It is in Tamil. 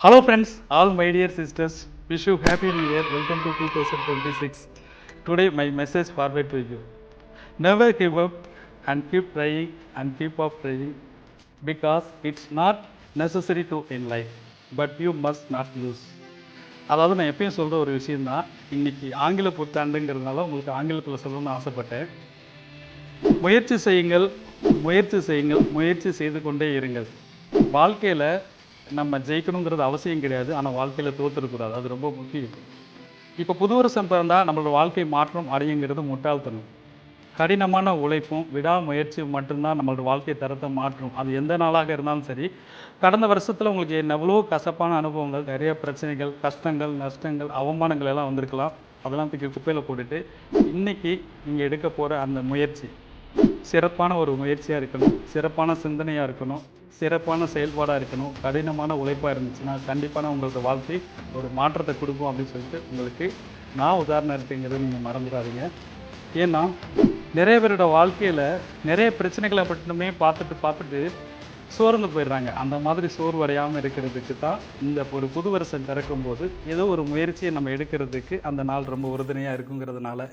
Hello friends all my dear sisters wish you happy new year welcome to two thousand twenty six today my message forward to you never give up and keep trying and keep off trying because it's not necessary to in life but you must not lose அதாவது நான் எப்பயும் சொல்கிற ஒரு விஷயம் தான் இன்றைக்கி ஆங்கில புத்தாண்டுங்கிறதுனால உங்களுக்கு ஆங்கிலத்தில் சொல்லணும்னு ஆசைப்பட்டேன் முயற்சி செய்யுங்கள் முயற்சி செய்யுங்கள் முயற்சி செய்து கொண்டே இருங்கள் வாழ்க்கையில் நம்ம ஜெயிக்கணுங்கிறது அவசியம் கிடையாது. ஆனால் வாழ்க்கையில் தோற்றுருக்கூடாது அது ரொம்ப முக்கியம். இப்போ புது வருஷம் பிறந்தால் நம்மளோட வாழ்க்கை மாற்றம் அடையுங்கிறது முட்டாள்தனம். கடினமான உழைப்பும் விடாமுயற்சியும் மட்டும்தான் நம்மளோட வாழ்க்கை தரத்தை மாற்றும். அது எந்த நாளாக இருந்தாலும் சரி கடந்த வருஷத்தில் உங்களுக்கு எவ்வளோ கசப்பான அனுபவங்கள் நிறைய பிரச்சனைகள் கஷ்டங்கள் நஷ்டங்கள் அவமானங்கள் எல்லாம் வந்திருக்கலாம். அதெல்லாம் தூக்கி குப்பையில் போட்டுட்டு இன்றைக்கி நீங்கள் எடுக்க போகிற அந்த முயற்சி. சிறப்பான ஒரு முயற்சியாக இருக்கணும். சிறப்பான சிந்தனையாக இருக்கணும். சிறப்பான செயல்பாடாக இருக்கணும். கடினமான உழைப்பாக இருந்துச்சுன்னா கண்டிப்பான உங்களோட வாழ்க்கை ஒரு மாற்றத்தை கொடுக்கும் அப்படின்னு சொல்லிட்டு உங்களுக்கு நான் உதாரணம் இருக்குங்கிறது நீங்கள் மறந்துடாதீங்க. ஏன்னா நிறைய பேரோட வாழ்க்கையில் நிறைய பிரச்சனைகளை மட்டுமே பார்த்துட்டு பார்த்துட்டு சோர்ந்து போயிடுறாங்க. அந்த மாதிரி சோர்வடையாமல் இருக்கிறதுக்கு தான் இந்த ஒரு புது வருஷம் பிறக்கும்போது ஏதோ ஒரு முயற்சியை நம்ம எடுக்கிறதுக்கு அந்த நாள் ரொம்ப உறுதுணையாக இருக்குங்கிறதுனால